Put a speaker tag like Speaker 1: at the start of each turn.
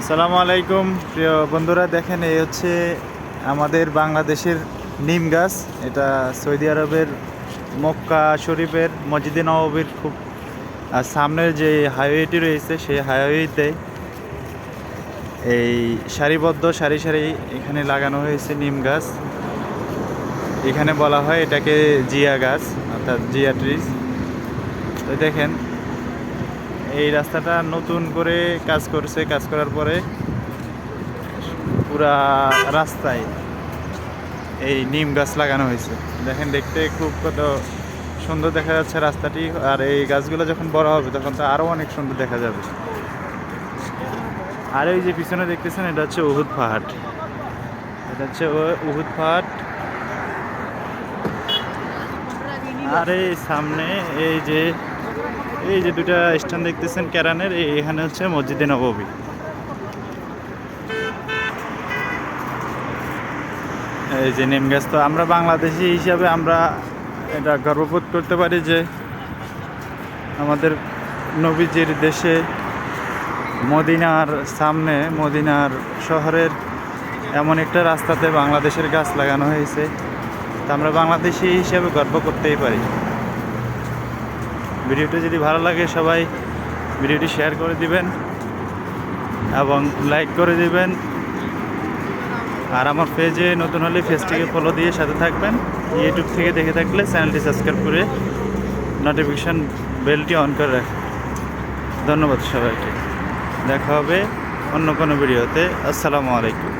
Speaker 1: আসসালামু আলাইকুম। প্রিয় বন্ধুরা, দেখেন এই হচ্ছে আমাদের বাংলাদেশের নিম গাছ। এটা সৌদি আরবের মক্কা শরীফের মসজিদে নবাবির খুব, আর সামনের যে হাইওয়েটি রয়েছে, সেই হাইওয়েতে এই সারিবদ্ধ, সারি সারি এখানে লাগানো হয়েছে নিম গাছ। এখানে বলা হয় এটাকে জিয়া গাছ, অর্থাৎ জিয়া ট্রিজ তো দেখেন এই রাস্তাটা নতুন করে কাজ করছে, কাজ করার পরে পুরা রাস্তায় এই নিম গাছ লাগানো হয়েছে। দেখেন দেখতে খুব কত সুন্দর দেখা যাচ্ছে রাস্তাটি, আর এই গাছগুলো যখন বড় হবে তখন তো আরও অনেক সুন্দর দেখা যাবে। আর এই যে পিছনে দেখতেছেন, এটা হচ্ছে উহুদ পাহাড়। এটা হচ্ছে উহুদ পাহাড়। আর এই সামনে এই যে এই যে দুটা স্ট্যান্ড দেখতেছেন ক্যারানের এখানে হচ্ছে মসজিদে নববী এই যে নিম গাছ, তো আমরা বাংলাদেশি হিসাবে আমরা এটা গর্ববোধ করতে পারি যে আমাদের নবীজির দেশে মদিনার সামনে, মদিনার শহরের এমন একটা রাস্তাতে বাংলাদেশের গাছ লাগানো হয়েছে। তা আমরা বাংলাদেশি হিসাবে গর্ব করতেই পারি। ভিডিওটি যদি ভালো লাগে সবাই ভিডিওটি শেয়ার করে দিবেন এবং লাইক করে দিবেন। আর আমার পেজে নতুন হলে পেজটিকে ফলো দিয়ে সাথে থাকবেন। ইউটিউব থেকে দেখে থাকলে চ্যানেলটি সাবস্ক্রাইব করে নোটিফিকেশান বেলটি অন করে রাখ ধন্যবাদ সবাইকে। দেখা হবে অন্য কোনো ভিডিওতে। আসসালামু আলাইকুম।